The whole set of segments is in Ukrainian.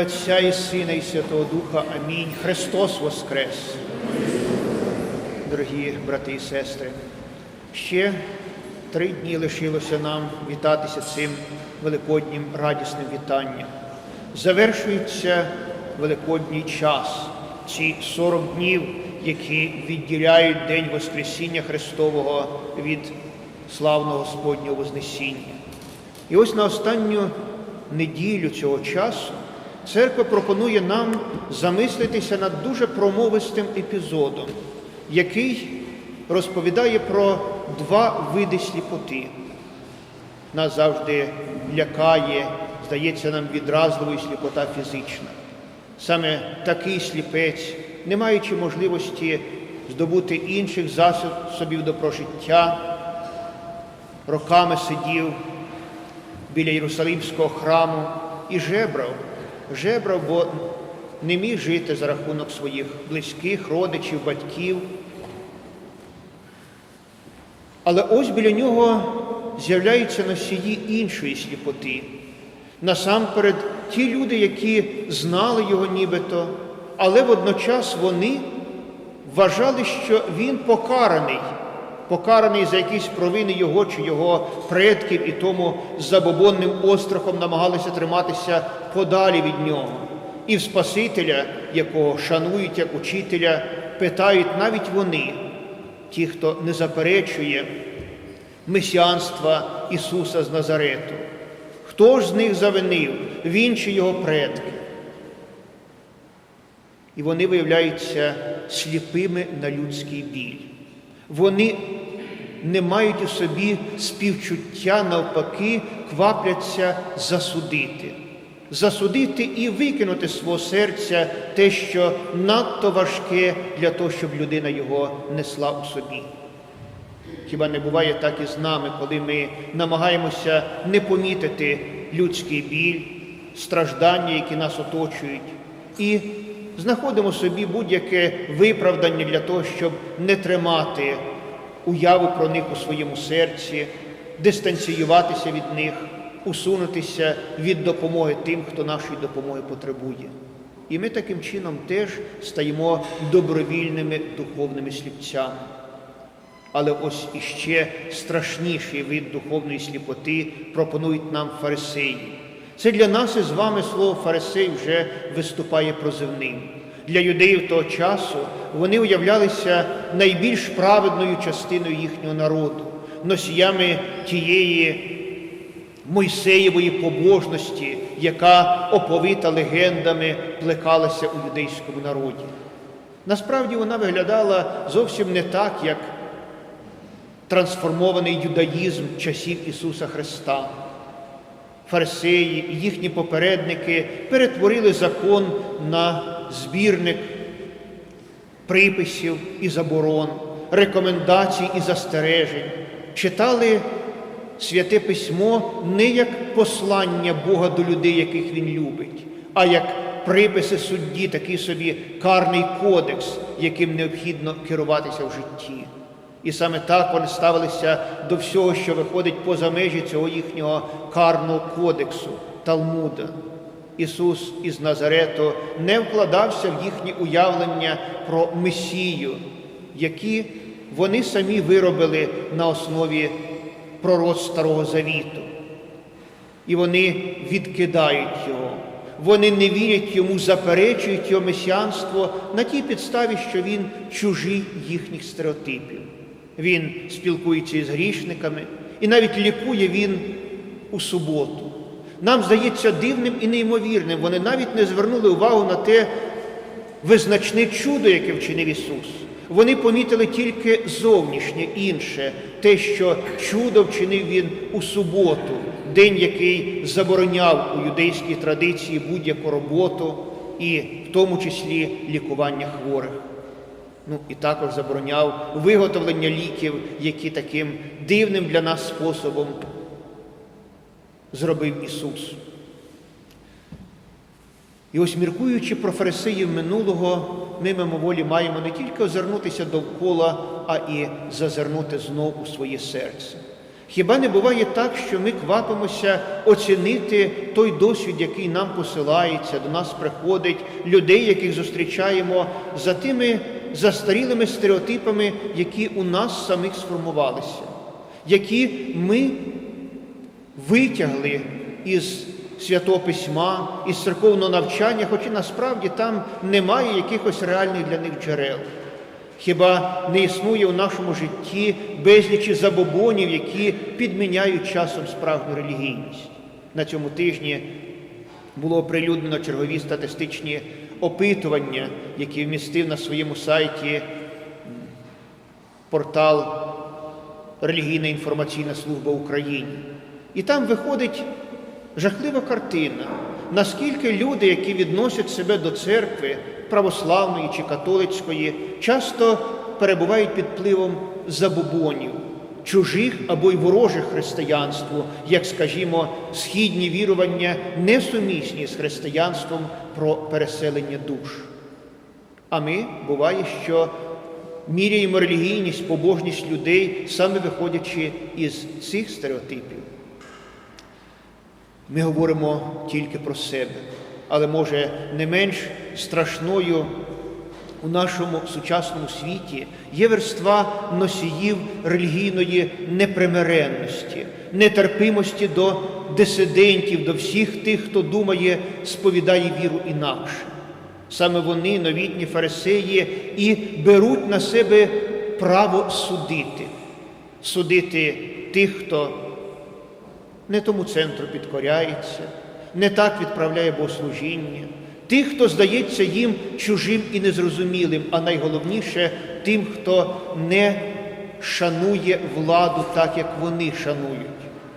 Отця і Сина, і Святого Духа. Амінь. Христос Воскрес. Дорогі брати і сестри, ще три дні лишилося нам вітатися цим великоднім радісним вітанням. Завершується великодній час, ці 40 днів, які відділяють День Воскресіння Христового від славного Господнього Вознесіння. І ось на останню неділю цього часу церква пропонує нам замислитися над дуже промовистим епізодом, який розповідає про два види сліпоти. Нас завжди лякає, здається нам відразливою сліпота фізична. Саме такий сліпець, не маючи можливості здобути інших засобів до прожиття, роками сидів біля Єрусалимського храму і жебрав, жебрав, бо не міг жити за рахунок своїх близьких, родичів, батьків. Але ось біля нього з'являються носії іншої сліпоти. Насамперед, ті люди, які знали його нібито, але водночас вони вважали, що він покараний, покараний за якісь провини його чи його предків, і тому забобонним острахом намагалися триматися подалі від нього. І в Спасителя, якого шанують як учителя, питають навіть вони, ті, хто не заперечує месіанства Ісуса з Назарету. Хто ж з них завинив, він чи його предки? І вони виявляються сліпими на людський біль. Вони не мають у собі співчуття, навпаки, квапляться засудити. Засудити і викинути з свого серця те, що надто важке для того, щоб людина його несла у собі. Хіба не буває так і з нами, коли ми намагаємося не помітити людський біль, страждання, які нас оточують, і знаходимо собі будь-яке виправдання для того, щоб не тримати уяву про них у своєму серці, дистанціюватися від них, усунутися від допомоги тим, хто нашої допомоги потребує. І ми таким чином теж стаємо добровільними духовними сліпцями. Але ось іще страшніший вид духовної сліпоти пропонують нам фарисеї. Це для нас із вами слово фарисей вже виступає прозивним. Для юдеїв того часу вони уявлялися найбільш праведною частиною їхнього народу, носіями тієї Мойсеєвої побожності, яка оповита легендами плекалася у юдейському народі. Насправді вона виглядала зовсім не так, як трансформований юдаїзм часів Ісуса Христа. Фарисеї і їхні попередники перетворили закон на збірник приписів і заборон, рекомендацій і застережень, читали святе письмо не як послання Бога до людей, яких Він любить, а як приписи судді, такий собі карний кодекс, яким необхідно керуватися в житті. І саме так вони ставилися до всього, що виходить поза межі цього їхнього карного кодексу, Талмуда. Ісус із Назарету не вкладався в їхні уявлення про Месію, які вони самі виробили на основі пророцтв Старого Завіту. І вони відкидають його. Вони не вірять йому, заперечують його месіанство на тій підставі, що він чужий їхніх стереотипів. Він спілкується із грішниками і навіть лікує він у суботу. Нам здається дивним і неймовірним. Вони навіть не звернули увагу на те визначне чудо, яке вчинив Ісус. Вони помітили тільки зовнішнє інше, те, що чудо вчинив Він у суботу, день, який забороняв у юдейській традиції будь-яку роботу, і в тому числі лікування хворих. Ну і також забороняв виготовлення ліків, які таким дивним для нас способом зробив Ісус. І ось міркуючи про фарисеїв минулого, ми мимоволі маємо не тільки озирнутися довкола, а і зазирнути знов у своє серце. Хіба не буває так, що ми квапимося оцінити той досвід, який нам посилається, до нас приходить, людей, яких зустрічаємо, за тими застарілими стереотипами, які у нас самих сформувалися, які ми витягли із Святого Письма, із церковного навчання, хоча насправді там немає якихось реальних для них джерел. Хіба не існує у нашому житті безлічі забобонів, які підміняють часом справжню релігійність? На цьому тижні було оприлюднено чергові статистичні опитування, які вмістив на своєму сайті портал Релігійна інформаційна служба України. І там виходить жахлива картина, наскільки люди, які відносять себе до церкви православної чи католицької, часто перебувають під впливом забобонів, чужих або й ворожих християнству, як, скажімо, східні вірування, несумісні з християнством про переселення душ. А ми буває, що міряємо релігійність, побожність людей, саме виходячи із цих стереотипів. Ми говоримо тільки про себе, але може не менш страшною у нашому сучасному світі є верства носіїв релігійної непримиренності, нетерпимості до дисидентів, до всіх тих, хто думає, сповідає віру інакше. Саме вони, новітні фарисеї, і беруть на себе право судити, судити тих, хто не тому центру підкоряється, не так відправляє богослужіння, тих, хто здається їм чужим і незрозумілим, а найголовніше тим, хто не шанує владу так, як вони шанують.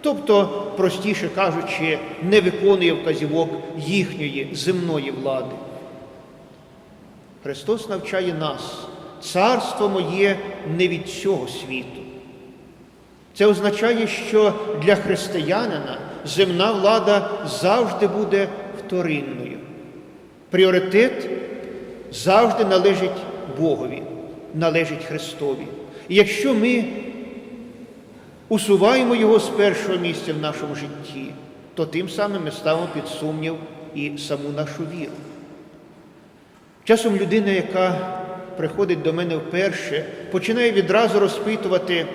Тобто, простіше кажучи, не виконує вказівок їхньої земної влади. Христос навчає нас, царство моє не від цього світу. Це означає, що для християнина земна влада завжди буде вторинною. Пріоритет завжди належить Богові, належить Христові. І якщо ми усуваємо Його з першого місця в нашому житті, то тим самим ми ставимо під сумнів і саму нашу віру. Часом людина, яка приходить до мене вперше, починає відразу розпитувати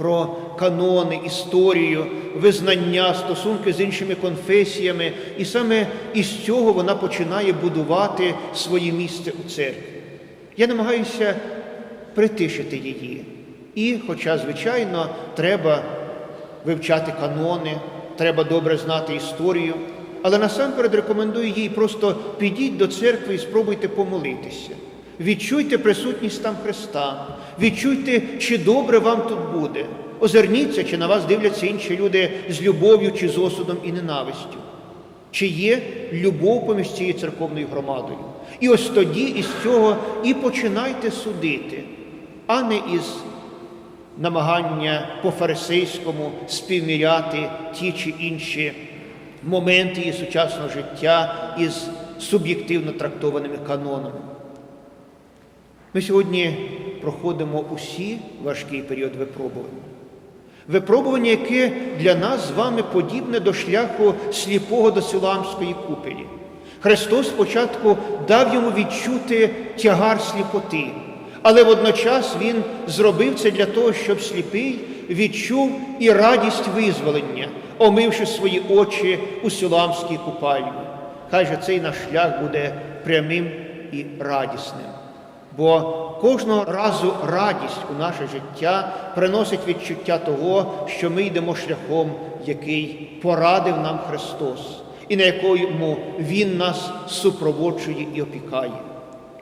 про канони, історію, визнання, стосунки з іншими конфесіями, і саме із цього вона починає будувати своє місце у церкві. Я намагаюся притишити її. І, хоча, звичайно, треба вивчати канони, треба добре знати історію, але насамперед рекомендую їй просто підіть до церкви і спробуйте помолитися. Відчуйте присутність там Христа, відчуйте, чи добре вам тут буде. Озирніться, чи на вас дивляться інші люди з любов'ю чи з осудом і ненавистю. Чи є любов поміж цією церковною громадою? І ось тоді із цього і починайте судити, а не із намагання по-фарисейському співміряти ті чи інші моменти її сучасного життя із суб'єктивно трактованими канонами. Ми сьогодні проходимо усі важкий період випробування. Випробування, яке для нас з вами подібне до шляху сліпого до Силамської купелі. Христос спочатку дав йому відчути тягар сліпоти, але водночас Він зробив це для того, щоб сліпий відчув і радість визволення, омивши свої очі у Силамській купальні. Хай же цей наш шлях буде прямим і радісним. Бо кожного разу радість у наше життя приносить відчуття того, що ми йдемо шляхом, який порадив нам Христос, і на якому Він нас супроводжує і опікає.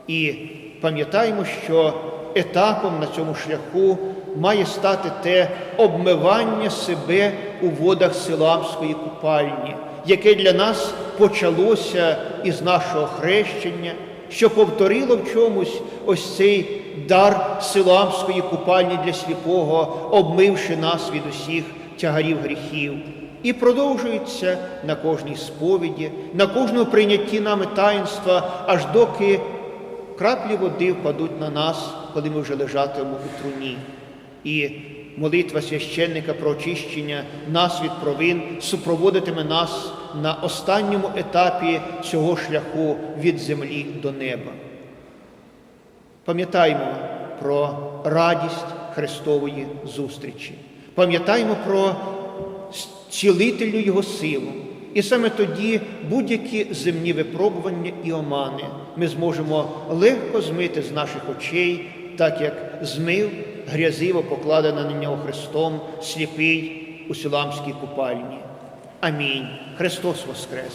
І пам'ятаємо, що етапом на цьому шляху має стати те обмивання себе у водах Силамської купальні, яке для нас почалося із нашого хрещення що повторило в чомусь ось цей дар силамської купальні для сліпого, обмивши нас від усіх тягарів гріхів, і продовжується на кожній сповіді, на кожному прийнятті нами таїнства, аж доки краплі води впадуть на нас, коли ми вже лежатимемо у труні. І молитва священника про очищення нас від провин супроводитиме нас на останньому етапі цього шляху від землі до неба. Пам'ятаймо про радість Христової зустрічі, пам'ятаймо про цілителю Його силу. І саме тоді будь-які земні випробування і омани ми зможемо легко змити з наших очей, так як змив грязиво покладена на нього Христом сліпий у Сіламській купальні. Амінь. Христос Воскрес!